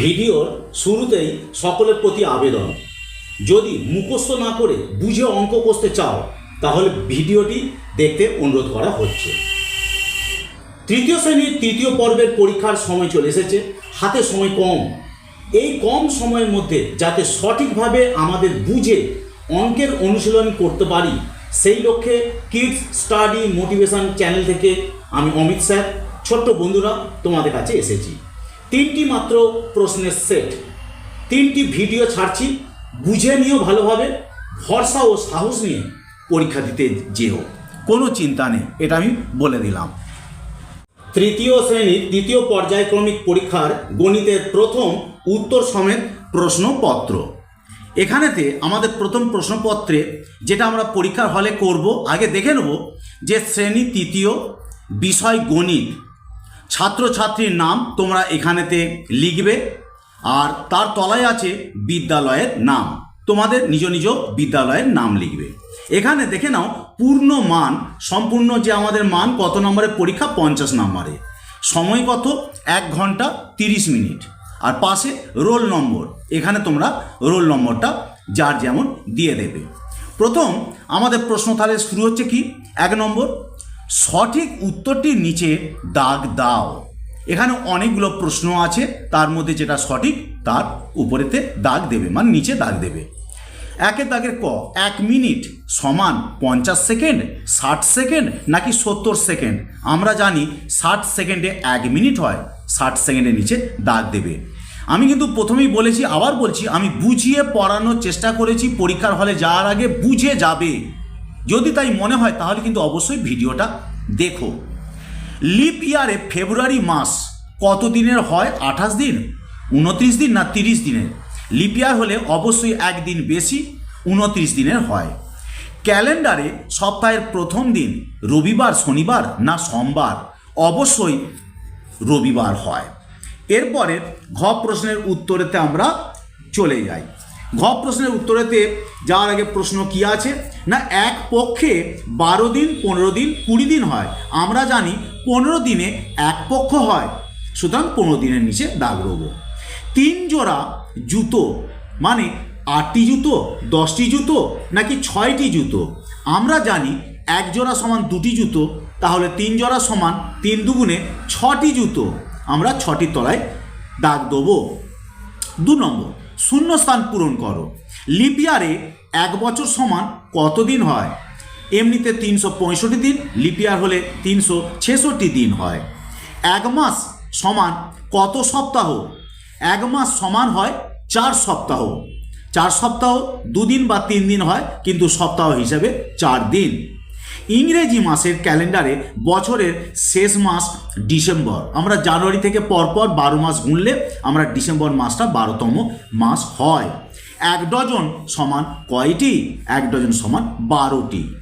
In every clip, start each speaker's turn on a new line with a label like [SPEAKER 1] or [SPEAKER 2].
[SPEAKER 1] ভিডিওর শুরুতেই সকলের প্রতি আবেদন। যদি মুখস্থ না করে বুঝে অঙ্ক কষতে চাও, তাহলে ভিডিওটি দেখতে অনুরোধ করা হচ্ছে। তৃতীয় শ্রেণির তৃতীয় পর্বের পরীক্ষার সময় চলে এসেছে। হাতে সময় কম। এই কম সময়ের মধ্যে যাতে সঠিকভাবে আমাদের বুঝে অঙ্কের অনুশীলন করতে পারি, সেই লক্ষ্যে কিডস স্টাডি মোটিভেশন চ্যানেল থেকে আমি অমিত স্যার, ছোট্ট বন্ধুরা তোমাদের কাছে এসেছি। তিনটি মাত্র প্রশ্নের সেট। তিনটি ভিডিও ছাড়ছি, বুঝে নিও ভালোভাবে, ভরসা ও সাহস নিয়ে পরীক্ষা দিতে যেও। কোনো চিন্তা নেই, এটা আমি বলে দিলাম। তৃতীয় শ্রেণির দ্বিতীয় পর্যায়ক্রমিক পরীক্ষার গণিতের প্রথম উত্তর সমেত প্রশ্নপত্র। এখানেতে আমাদের প্রথম প্রশ্নপত্রে যেটা আমরা পরীক্ষার হলে করব, আগে দেখে নেব যে শ্রেণি তৃতীয় বিষয় গণিত। ছাত্রছাত্রীর নাম তোমরা এখানেতে লিখবে, আর তার তলায় আছে বিদ্যালয়ের নাম। তোমাদের নিজ নিজ বিদ্যালয়ের নাম লিখবে। এখানে দেখে নাও, পূর্ণ মান, সম্পূর্ণ যে আমাদের মান কত নম্বরের পরীক্ষা পঞ্চাশ নম্বরে। সময় কত? এক ঘণ্টা তিরিশ মিনিট। আর পাশে রোল নম্বর। এখানে তোমরা রোল নম্বরটা যার যেমন দিয়ে দেবে। প্রথম, আমাদের প্রশ্ন তাহলে শুরু হচ্ছে কি? এক নম্বর সঠিক উত্তরটির নিচে দাগ দাও। এখানে অনেকগুলো প্রশ্ন আছে, তার মধ্যে যেটা সঠিক, তার উপরেতে দাগ দেবে মানে নিচে দাগ দেবে। একের দাগের ক, এক মিনিট সমান পঞ্চাশ সেকেন্ড, ষাট সেকেন্ড, নাকি সত্তর সেকেন্ড? আমরা জানি ষাট সেকেন্ডে এক মিনিট হয়, ষাট সেকেন্ডের নিচে দাগ দেবে। আমি কিন্তু প্রথমেই বলেছি, আবার বলছি, আমি বুঝিয়ে পড়ানোর চেষ্টা করেছি, পরীক্ষার হলে যাওয়ার আগে বুঝে যাবে। যদি তাই মনে হয়, তাহলে কিন্তু অবশ্যই ভিডিওটা দেখো। লিপ ইয়ারে ফেব্রুয়ারি মাস কত দিনের হয়? আঠাশ দিন? উনত্রিশ দিন না তিরিশ দিনের? লিপ ইয়ার হলে অবশ্যই একদিন বেশি, উনত্রিশ দিনের হয়। ক্যালেন্ডারে সপ্তাহের প্রথম দিন রবিবার, শনিবার না সোমবার অবশ্যই রবিবার হয়। এরপরে ঘ প্রশ্নের উত্তরেতে আমরা চলে যাই। ঘ প্রশ্নের উত্তরেতে যাওয়ার আগে প্রশ্ন কি আছে? না, এক পক্ষে বারো দিন, পনেরো দিন, কুড়ি দিন হয়। আমরা জানি পনেরো দিনে এক পক্ষ হয়। সুতরাং পনেরো দিনের নিচে দাগ রব। তিন জোড়া জুতো মানে আটটি জুতো, দশটি জুতো, নাকি ছয়টি জুতো? আমরা জানি এক জোড়া সমান দুটি জুতো, তাহলে তিন জোড়া সমান তিন দুগুণে ছটি জুতো। আমরা ছটি তলায় দাগ দেবো। দু নম্বর। শূন্যস্থান পূরণ করো। লিপিয়ারে এক বছর সমান কত দিন হয়? এমনিতে তিনশো পঁয়ষট্টি দিন, লিপিয়ার হলে তিনশো ছেষট্টি দিন হয়। এক মাস সমান কত সপ্তাহ? এক মাস সমান হয় চার সপ্তাহ। চার সপ্তাহ দুদিন বা তিন দিন হয়, কিন্তু সপ্তাহ হিসাবে চার দিন। ইংরেজি মাসের ক্যালেন্ডারে বছরের শেষ মাস ডিসেম্বর। আমরা জানুয়ারি থেকে পরপর বারো মাস গুনলে আমরা ডিসেম্বর মাসটা বারোতম মাস হয়। এক ডজন সমান কয়টি? এক ডজন সমান বারোটি।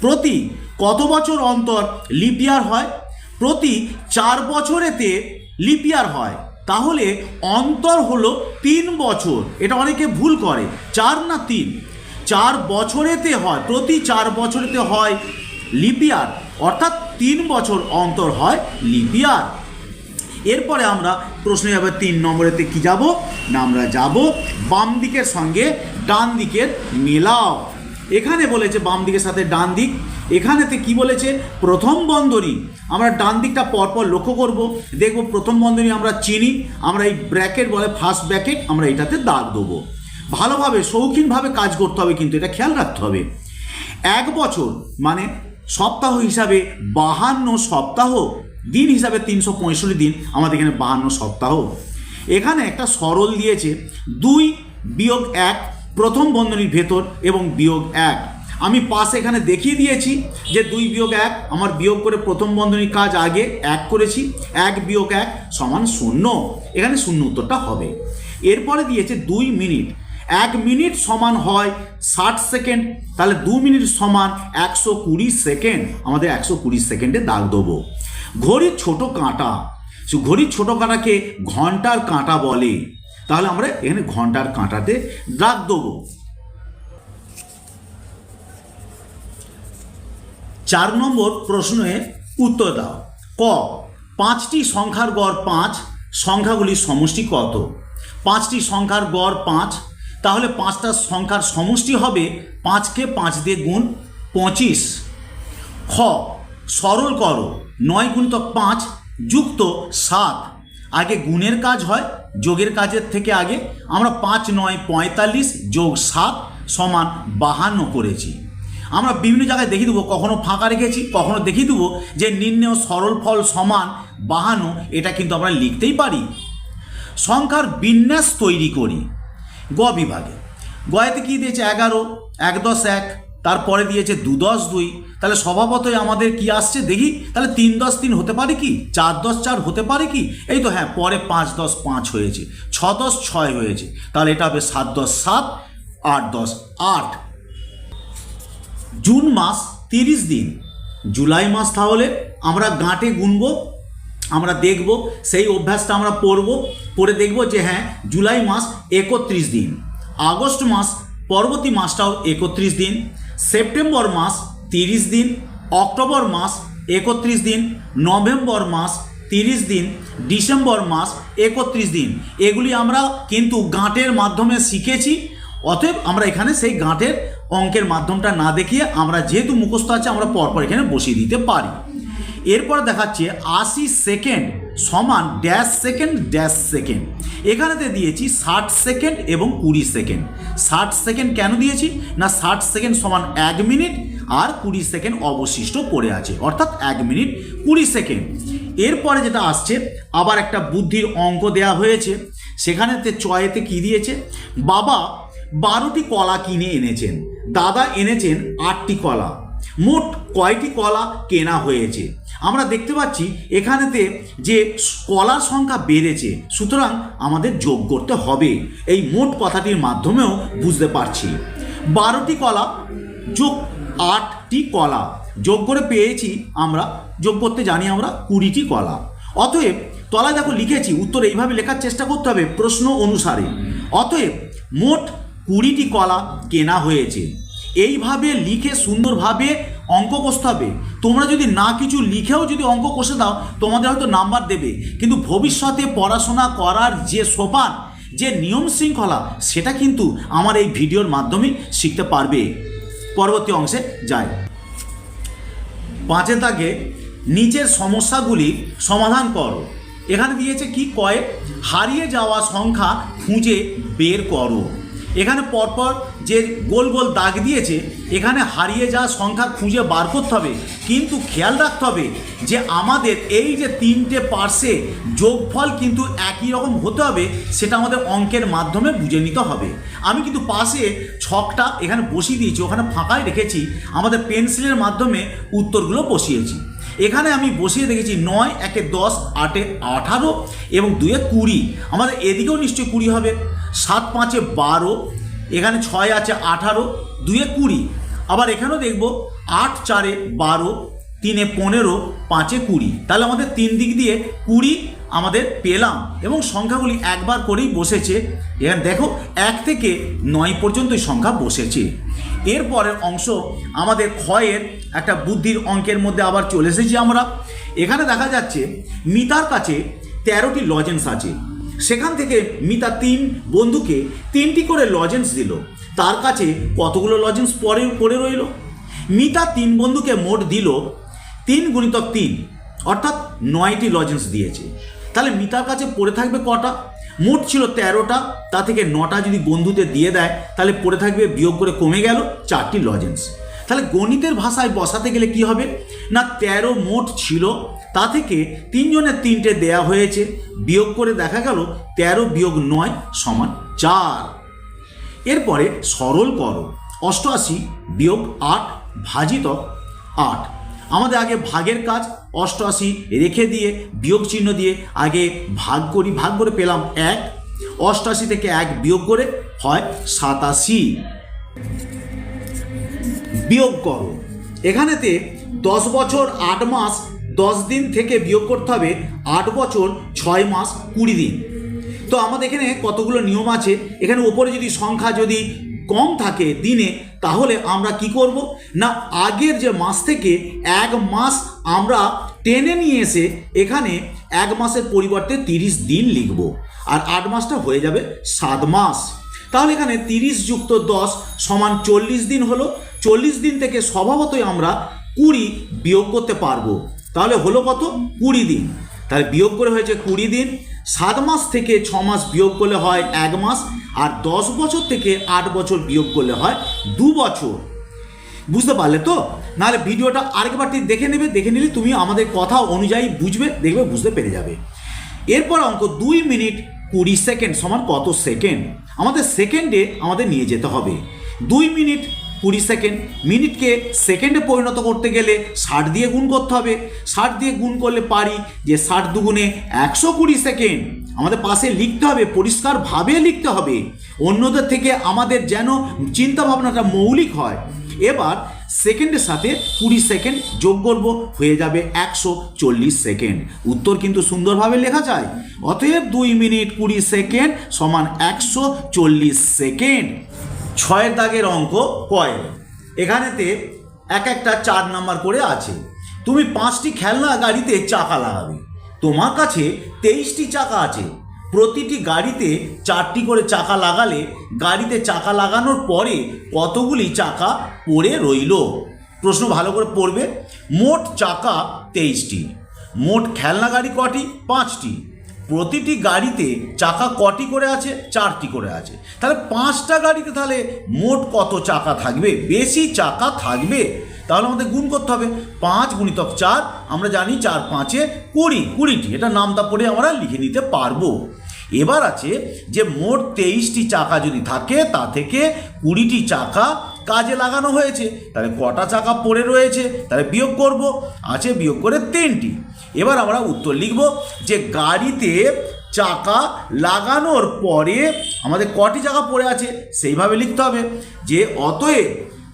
[SPEAKER 1] প্রতি কত বছর অন্তর লিপিয়ার হয়? প্রতি চার বছরেতে লিপিয়ার হয়। তাহলে অন্তর হলো তিন বছর। এটা অনেকে ভুল করে। চার না তিন? চার বছরেতে হয়। প্রতি চার বছরেতে হয় লিপিয়ার অর্থাৎ তিন বছর অন্তর হয় লিপিয়ার এরপরে আমরা প্রশ্নে যাবে তিন নম্বরেতে কি যাব? না, আমরা যাব বাম দিকের সঙ্গে ডান দিকের মেলাও। এখানে বলেছে বাম দিকের সাথে ডান দিক। এখানেতে কি বলেছে? প্রথম বন্ধনী আমরা ডান দিকটা পরপর লক্ষ্য করব। দেখব প্রথম বন্ধনী আমরা চিনি। আমরা এই ব্র্যাকেট বলে ফার্স্ট ব্র্যাকেট আমরা এটাতে দাগ দেবো। ভালোভাবে, শৌখিনভাবে কাজ করতে হবে কিন্তু এটা খেয়াল রাখতে হবে। এক বছর মানে সপ্তাহ হিসাবে বাহান্ন সপ্তাহ, দিন হিসাবে তিনশো পঁয়ষট্টি দিন, আমাদের এখানে বাহান্ন সপ্তাহ। এখানে একটা সরল দিয়েছে, দুই বিয়োগ এক, প্রথম বন্ধনীর ভেতর এবং বিয়োগ এক। আমি পাশে এখানে দেখিয়ে দিয়েছি যে দুই বিয়োগ এক, আমার বিয়োগ করে প্রথম বন্ধনীর কাজ আগে এক করেছি, এক বিয়োগ এক সমান শূন্য। এখানে শূন্য উত্তরটা হবে। এরপরে দিয়েছে দুই মিনিট। এক মিনিট সমান হয় ষাট সেকেন্ড, তাহলে দু মিনিট সমান একশো কুড়ি সেকেন্ড, আমাদের একশো কুড়ি সেকেন্ডে দাগ দেবো। ঘড়ির ছোট কাঁটা ঘড়ির ছোট কাঁটাকে ঘণ্টার কাঁটা বলে। তাহলে আমরা এখানে ঘণ্টার কাঁটাতে দাগ দেবো। চার নম্বর প্রশ্নে উত্তর দাও। ক, পাঁচটি সংখ্যার গড় পাঁচ, সংখ্যাগুলির সমষ্টি কত? পাঁচটি সংখ্যার গড় পাঁচ তাহলে পাঁচটা সংখ্যার সমষ্টি হবে পাঁচকে পাঁচ দিয়ে গুণ পঁচিশ। খ, সরল করো, নয় গুণিতক পাঁচ যুক্ত সাত। আগে গুণের কাজ হয়, যোগের কাজের থেকে আগে। আমরা পাঁচ, নয়, পঁয়তাল্লিশ যোগ সাত সমান বাহান্ন করেছি। আমরা বিভিন্ন জায়গায় দেখিয়ে দেবো, কখনো ফাঁকা রেখেছি, কখনো দেখিয়ে দেবো যে নির্ণেয় সরল ফল সমান বাহান্ন, এটা কিন্তু আমরা লিখতেই পারি। সংখ্যার বিন্যাস তৈরি করি। গ বিভাগে। গয়েতে কি দিয়েছে এগারো, এক দশ এক, তারপরে দিয়েছে দু দশ দুই। তাহলে স্বভাবতই আমাদের কি আসছে? দেখি, তাহলে তিন দশ তিন হতে পারে কি? চার দশ চার হতে পারে কি? এই তো হ্যাঁ পরে পাঁচ দশ পাঁচ হয়েছে। ছ দশ ছয় হয়েছে। তাহলে এটা হবে সাত দশ সাত, আট দশ আট। জুন মাস তিরিশ দিন। জুলাই মাস তাহলে আমরা গাঁটে গুনবো, আমরা দেখব, সেই অভ্যাসটা আমরা পড়ব। পড়ে দেখব যে হ্যাঁ জুলাই মাস একত্রিশ দিন, আগস্ট মাস, পরবর্তী মাসটাও একত্রিশ দিন, সেপ্টেম্বর মাস তিরিশ দিন, অক্টোবর মাস একত্রিশ দিন, নভেম্বর মাস তিরিশ দিন, ডিসেম্বর মাস একত্রিশ দিন। এগুলি আমরা কিন্তু গাঁটের মাধ্যমে শিখেছি, অতএব আমরা এখানে সেই গাঁটের অঙ্কের মাধ্যমটা না দেখিয়ে আমরা যেহেতু মুখস্থ আছে, আমরা পরপর এখানে বসিয়ে দিতে পারি। এরপর দেখাচ্ছে আশি সেকেন্ড সমান ড্যাশ সেকেন্ড ড্যাশ সেকেন্ড এখানেতে দিয়েছি ষাট সেকেন্ড এবং কুড়ি সেকেন্ড ষাট সেকেন্ড কেন দিয়েছি? না ষাট সেকেন্ড সমান এক মিনিট আর কুড়ি সেকেন্ড অবশিষ্ট পড়ে আছে। অর্থাৎ এক মিনিট কুড়ি সেকেন্ড এরপরে যেটা আসছে, আবার একটা বুদ্ধির অঙ্ক দেয়া হয়েছে। সেখানেতে চয়েতে কি দিয়েছে? বাবা, বারোটি কলা কিনে এনেছেন। দাদা এনেছেন আটটি কলা। মোট কয়টি কলা কেনা হয়েছে? আমরা দেখতে পাচ্ছি এখানেতে যে কলার সংখ্যা বেড়েছে, সুতরাং আমাদের যোগ করতে হবে। এই মোট কথাটির মাধ্যমেও বুঝতে পারছি। বারোটি কলা যোগ আটটি কলা। যোগ করে পেয়েছি আমরা, যোগ করতে জানি আমরা কুড়িটি কলা। অতএব, তলায় দেখো লিখেছি, উত্তর এইভাবে লেখার চেষ্টা করতে হবে প্রশ্ন অনুসারে। অতএব, মোট কুড়িটি কলা কেনা হয়েছে। এইভাবে লিখে সুন্দরভাবে অঙ্ক কষতে হবে। তোমরা যদি না কিছু লিখেও যদি অঙ্ক কষে দাও, তোমাদের হয়তো নাম্বার দেবে। কিন্তু ভবিষ্যতে পড়াশোনা করার যে সোপান, যে নিয়ম শৃঙ্খলা, সেটা কিন্তু আমার এই ভিডিওর মাধ্যমে শিখতে পারবে। পরবর্তী অংশে যায় পাঁচে তাকে নিচের সমস্যাগুলি সমাধান করো। এখানে দিয়েছে কি কয়ে? হারিয়ে যাওয়া সংখ্যা খুঁজে বের করো। এখানে পরপর যে গোল গোল দাগ দিয়েছে, এখানে হারিয়ে যাওয়া সংখ্যা খুঁজে বার করতে হবে। কিন্তু খেয়াল রাখতে হবে যে আমাদের এই যে তিনটে পার্শ্বে যোগফল কিন্তু একই রকম হতে হবে, সেটা আমাদের অঙ্কের মাধ্যমে বুঝে নিতে হবে। আমি কিন্তু পাশে ছকটা এখানে বসিয়ে দিয়েছি, ওখানে ফাঁকাই রেখেছি, আমাদের পেন্সিলের মাধ্যমে উত্তরগুলো বসিয়েছি। এখানে আমি বসিয়ে দেখেছি নয়, একে দশ, আটে আঠারো এবং দুয়ে কুড়ি। আমাদের এদিকেও নিশ্চয়ই কুড়ি হবে। সাত পাঁচে বারো, এখানে ছয় আছে আঠারো, দুয়ে কুড়ি। আবার এখানেও দেখব আট চারে বারো, তিনে পনেরো, পাঁচে কুড়ি। তাহলে আমাদের তিন দিক দিয়ে কুড়ি আমাদের পেলাম এবং সংখ্যাগুলি একবার করেই বসেছে। এখানে দেখো, এক থেকে নয় পর্যন্তই সংখ্যা বসেছে। এরপরের অংশ আমাদের ক্ষয়ের একটা বুদ্ধির অঙ্কের মধ্যে আবার চলে এসেছি আমরা। এখানে দেখা যাচ্ছে মিতার কাছে তেরোটি লজেন্স আছে। সেখান থেকে মিতা তিন বন্ধুকে তিনটি করে লজেন্স দিল। তার কাছে কতগুলো লজেন্স পরে, পড়ে রইল? মিতা তিন বন্ধুকে মোট দিল তিন গুণিতক তিন, অর্থাৎ নয়টি লজেন্স দিয়েছে। তাহলে মিতার কাছে পড়ে থাকবে কটা? মোট ছিল তেরোটা, তা থেকে নটা যদি বন্ধুতে দিয়ে দেয়, তাহলে পড়ে থাকবে বিয়োগ করে কমে গেল চারটি লজেন্স তাহলে গণিতের ভাষায় বসাতে গেলে কি হবে? না তেরো মোট ছিল, তা থেকে তিনজনের তিনটে দেয়া হয়েছে, বিয়োগ করে দেখা গেল তেরো বিয়োগ নয় সমান চার। এরপরে সরল করো, অষ্টআশি বিয়োগ আট ভাজিত আট। আমাদের আগে ভাগের কাজ, অষ্টআশি রেখে দিয়ে, বিয়োগ চিহ্ন দিয়ে আগে ভাগ করি, ভাগ করে পেলাম এক। অষ্টআশি থেকে এক বিয়োগ করে হয় সাতাশি। বিয়োগ করো। এখানেতে দশ বছর আট মাস, দশ দিন থেকে বিয়োগ করতে হবে আট বছর ছয় মাস কুড়ি দিন। তো আমাদের এখানে কতগুলো নিয়ম আছে? এখানে ওপরে যদি সংখ্যা যদি কম থাকে দিনে, তাহলে আমরা কি করব? না, আগের যে মাস থেকে এক মাস আমরা টেনে নিয়ে এসে এখানে এক মাসের পরিবর্তে তিরিশ দিন লিখব। আর আট মাসটা হয়ে যাবে সাত মাস। তাহলে এখানে তিরিশ যুক্ত দশ সমান চল্লিশ দিন হলো। চল্লিশ দিন থেকে স্বভাবতই আমরা কুড়ি বিয়োগ করতে পারব। তাহলে হলো কত? কুড়ি দিন। তাহলে বিয়োগ করে হয়েছে কুড়ি দিন। সাত মাস থেকে ছ মাস বিয়োগ করলে হয় এক মাস। আর দশ বছর থেকে আট বছর বিয়োগ করলে হয় দু বছর। বুঝতে পারলে তো? নাহলে ভিডিওটা আরেকবারটি দেখে নেবে, দেখে নিলে তুমি আমাদের কথা অনুযায়ী বুঝবে, দেখবে, বুঝতে পেরে যাবে। এরপর অঙ্ক দুই মিনিট কুড়ি সেকেন্ড সমান কত সেকেন্ড? আমাদের সেকেন্ডে আমাদের নিয়ে যেতে হবে। দুই মিনিট কুড়ি সেকেন্ড। মিনিটকে সেকেন্ডে পরিণত করতে গেলে ষাট দিয়ে গুণ করতে হবে। ষাট দিয়ে গুণ করলে পারি যে ষাট দুগুণে একশো কুড়ি সেকেন্ড। আমাদের পাশে লিখতে হবে, পরিষ্কারভাবে লিখতে হবে। অন্যদের থেকে আমাদের যেন চিন্তা ভাবনাটা মৌলিক হয়। এবার সেকেন্ডের সাথে কুড়ি সেকেন্ড যোগ করব, হয়ে যাবে একশো চল্লিশ সেকেন্ড। উত্তর কিন্তু সুন্দরভাবে লেখা যায়। অতএব দুই মিনিট কুড়ি সেকেন্ড সমান একশো চল্লিশ সেকেন্ড। ছয়ের দাগের অঙ্ক কয়েল এখানেতে এক একটা চার নাম্বার করে আছে। তুমি পাঁচটি খেলনা গাড়িতে চাকা লাগাবে। তোমার কাছে তেইশটি চাকা আছে। প্রতিটি গাড়িতে চারটি করে চাকা লাগালে গাড়িতে চাকা লাগানোর পরে কতগুলি চাকা পড়ে রইল? প্রশ্ন ভালো করে পড়বে। মোট চাকা তেইশটি। মোট খেলনা গাড়ি কটি? পাঁচটি। প্রতিটি গাড়িতে চাকা কটি করে আছে? চারটি করে আছে। তাহলে পাঁচটা গাড়িতে তাহলে মোট কত চাকা থাকবে? বেশি চাকা থাকবে? তাহলে আমাদের গুণ করতে হবে। পাঁচ গুণিতক চার, আমরা জানি চার পাঁচে কুড়ি, কুড়িটি। এটা নামটা পড়ে আমরা লিখে নিতে পারব। এবার আছে যে মোট তেইশটি চাকা যদি থাকে, তা থেকে কুড়িটি চাকা কাজে লাগানো হয়েছে। তাহলে কটা চাকা পড়ে রয়েছে? তাহলে বিয়োগ করব। আছে বিয়োগ করে তিনটি। এবার আমরা উত্তর লিখব যে গাড়িতে চাকা লাগানোর পরে আমাদের কটি চাকা পড়ে আছে সেইভাবে লিখতে হবে যে অতএব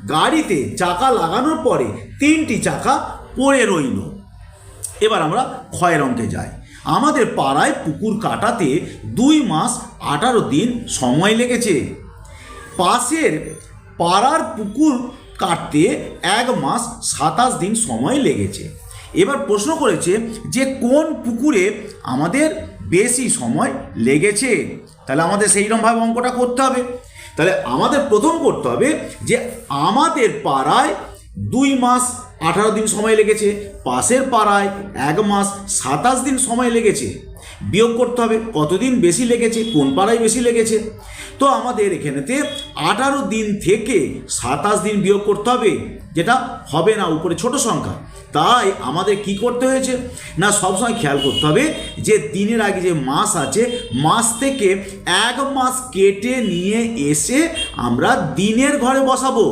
[SPEAKER 1] গাড়িতে চাকা লাগানোর পরে তিনটি চাকা পড়ে রইল। এবার আমরা ক্ষয়ের অঙ্কে যাই। আমাদের পাড়ায় পুকুর কাটাতে দুই মাস আঠারো দিন সময় লেগেছে। পাশের পাড়ার পুকুর কাটতে এক মাস সাতাশ দিন সময় লেগেছে। এবার প্রশ্ন করেছে যে কোন পুকুরে আমাদের বেশি সময় লেগেছে? তাহলে আমাদের সেইরকমভাবে অঙ্কটা করতে হবে। তাহলে আমাদের প্রথম করতে হবে যে আমাদের পাড়ায় দুই মাস আঠারো দিন সময় লেগেছে, পাশের পাড়ায় এক মাস সাতাশ দিন সময় লেগেছে। বিয়োগ করতে হবে কতদিন বেশি লেগেছে, কোন পাড়ায় বেশি লেগেছে? তো আমাদের এখানেতে আঠারো দিন থেকে সাতাশ দিন বিয়োগ করতে হবে, যেটা হবে না উপরে ছোট সংখ্যা। তাই আমাদের কি করতে হয়েছে? না, সবসময় খেয়াল করতে হবে যে দিনের আগে যে মাস আছে, মাস থেকে এক মাস কেটে নিয়ে এসে আমরা দিনের ঘরে বসাবো।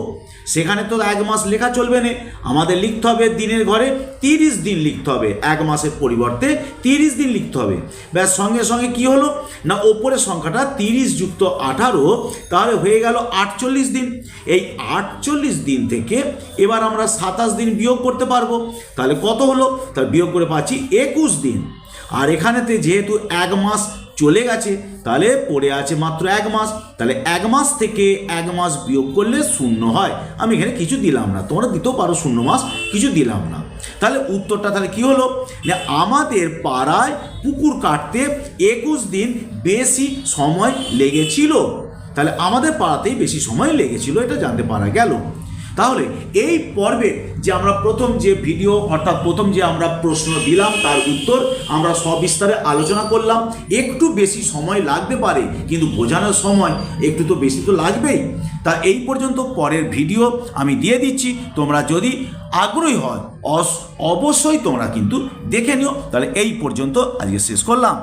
[SPEAKER 1] সেখানে তো এক মাস লেখা চলবে না। আমাদের লিখতে হবে দিনের ঘরে তিরিশ দিন লিখতে হবে। এক মাসের পরিবর্তে তিরিশ দিন লিখতে হবে। ব্যাস, সঙ্গে সঙ্গে কি হলো? না, ওপরের সংখ্যাটা তিরিশ যুক্ত আঠারো তাহলে হয়ে গেল আটচল্লিশ দিন। এই আটচল্লিশ দিন থেকে এবার আমরা সাতাশ দিন বিয়োগ করতে পারব। তাহলে কত হলো? তাহলে বিয়োগ করে পাচ্ছি একুশ দিন। আর এখানেতে যেহেতু এক মাস চলে গেছে, তাহলে পড়ে আছে মাত্র এক মাস। তাহলে এক মাস থেকে এক মাস বিয়োগ করলে শূন্য হয়। আমি এখানে কিছু দিলাম না, তোমরা দিতেও পারো শূন্য মাস, কিছু দিলাম না। তাহলে উত্তরটা তাহলে কি হলো? না আমাদের পাড়ায় পুকুর কাটতে একুশ দিন বেশি সময় লেগেছিল। তাহলে আমাদের পাড়াতেই বেশি সময় লেগেছিল, এটা জানতে পারা গেল। তাহলে এই পর্বে যে আমরা প্রথম যে ভিডিও, অর্থাৎ প্রথম যে আমরা প্রশ্ন দিলাম, তার উত্তর আমরা সবিস্তারে আলোচনা করলাম। একটু বেশি সময় লাগতে পারে, কিন্তু বোঝানোর সময় একটু তো বেশি তো লাগবেই। তা এই পর্যন্ত পরের ভিডিও আমি দিয়ে দিচ্ছি। তোমরা যদি আগ্রহী হয় অবশ্যই তোমরা কিন্তু দেখে নিও। তাহলে এই পর্যন্ত আজকে শেষ করলাম।